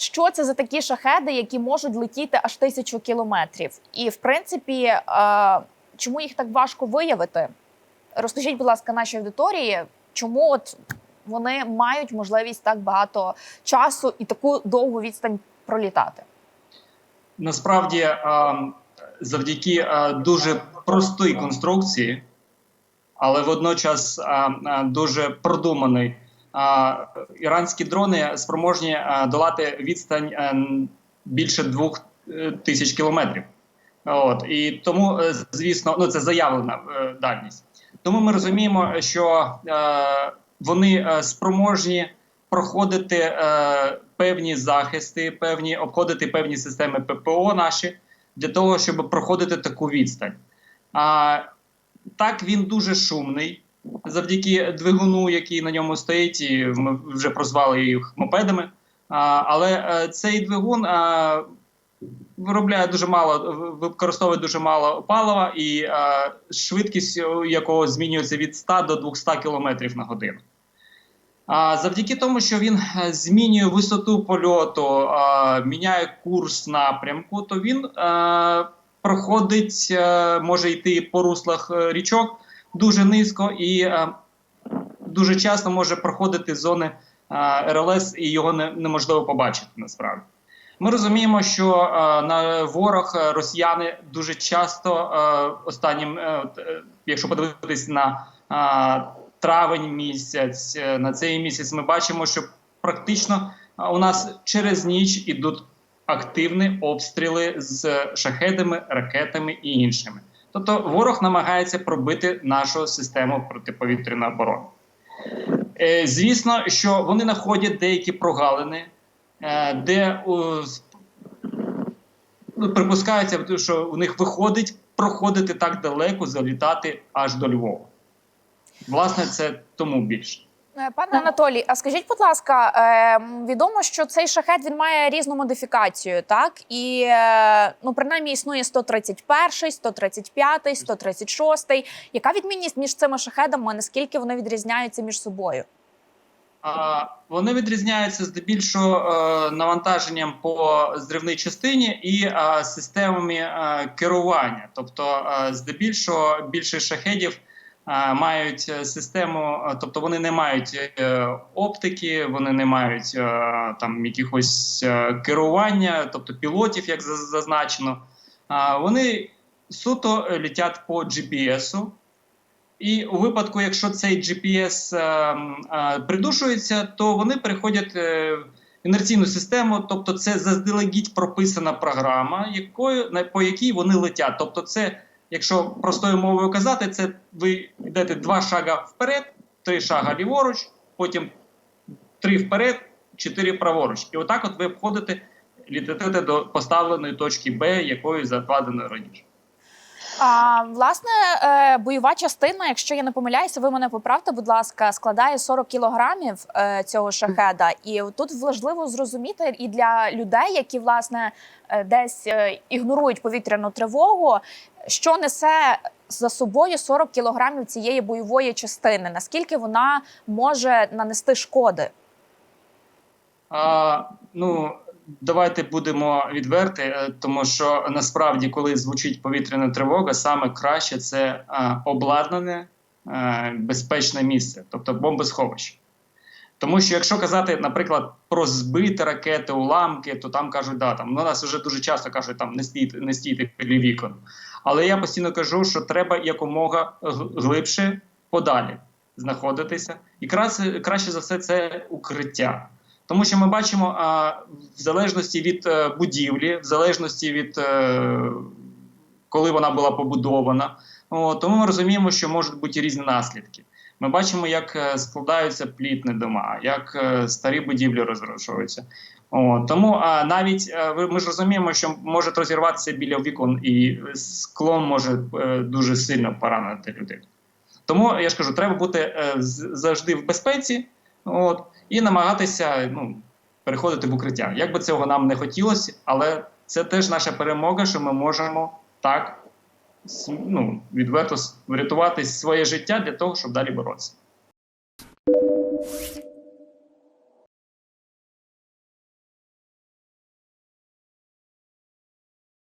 Що це за такі шахеди, які можуть летіти аж тисячу кілометрів? І в принципі, е, чому їх так важко виявити? Розкажіть, будь ласка, нашій аудиторії, чому от вони мають можливість так багато часу і таку довгу відстань пролітати? Насправді, е, завдяки е, дуже простій конструкції, але водночас дуже продуманий, іранські дрони спроможні долати відстань е, більше двох е, тисяч кілометрів. От і тому, е, звісно, ну це заявлена дальність. Тому ми розуміємо, що вони спроможні проходити певні захисти, певні обходити певні системи ППО наші для того, щоб проходити таку відстань. А так він дуже шумний. Завдяки двигуну, який на ньому стоїть, і ми вже прозвали їх мопедами. А, але е, цей двигун е, виробляє дуже мало, використовує дуже мало палива, і е, швидкість якого змінюється від 100 до 200 км на годину. А завдяки тому, що він змінює висоту польоту, е, міняє курс напрямку, то він е, проходить, е, може йти по руслах річок дуже низько і е, дуже часто може проходити зони е, РЛС, і його не, неможливо побачити насправді. Ми розуміємо, що е, на ворог е, росіяни дуже часто е, останнім, е, якщо подивитись на е, травень місяць, на цей місяць, ми бачимо, що практично у нас через ніч ідуть активні обстріли з шахедами, ракетами і іншими. Тобто ворог намагається пробити нашу систему протиповітряної оборони. Е, Звісно, що вони знаходять деякі прогалини, е, де о, ну, припускається, що у них виходить проходити так далеко, залітати аж до Львова. Власне, це тому більше. Е, Пане Анатолій, а скажіть, будь ласка, е, відомо, що цей шахет він має різну модифікацію, так? І е, ну, принаймні існує 131, 135, 136. Яка відмінність між цими шахедами? Наскільки вони відрізняються між собою? Вони відрізняються здебільшого навантаженням по зривній частині і системами керування. Тобто, здебільшого більше шахедів мають е, систему, тобто вони не мають е, оптики, вони не мають е, там якихось керування, тобто пілотів, як зазначено. Вони суто літять по GPS-у. І у випадку, якщо цей GPS придушується, то вони переходять в інерційну систему, тобто це заздалегідь прописана програма, якою по якій вони летять. Тобто, це, якщо простою мовою казати, це ви йдете два шага вперед, три шага ліворуч, потім три вперед, чотири праворуч. І отак, от ви обходите, літаєте до поставленої точки Б, якою закладено раніше. А, власне, е, бойова частина, якщо я не помиляюся, ви мене поправте, будь ласка, складає 40 кілограмів е, цього шахеда. І тут важливо зрозуміти і для людей, які власне е, десь ігнорують повітряну тривогу, що несе за собою 40 кілограмів цієї бойової частини. Наскільки вона може нанести шкоди? А, ну, давайте будемо відверті, е, тому що насправді, коли звучить повітряна тривога, саме краще це обладнане е, безпечне місце, тобто бомбосховище. Тому що якщо казати, наприклад, про збиті ракети, уламки, то там кажуть, да, там ну, нас вже дуже часто кажуть, там не стійте, не стійте біля вікон. Але я постійно кажу, що треба якомога глибше подалі знаходитися, і краще, краще за все це укриття. Тому що ми бачимо, а, в залежності від е, будівлі, в залежності від е, коли вона була побудована, тому ми розуміємо, що можуть бути різні наслідки. Ми бачимо, як е, складаються плітні дома, як старі будівлі розрушуються. О, тому а, навіть ми ж розуміємо, що може розірватися біля вікон, і скло може дуже сильно поранити людину. Тому я ж кажу, треба бути завжди в безпеці. От, і намагатися ну, переходити в укриття. Як би цього нам не хотілося, але це теж наша перемога, що ми можемо так ну, відверто врятувати своє життя для того, щоб далі боротися.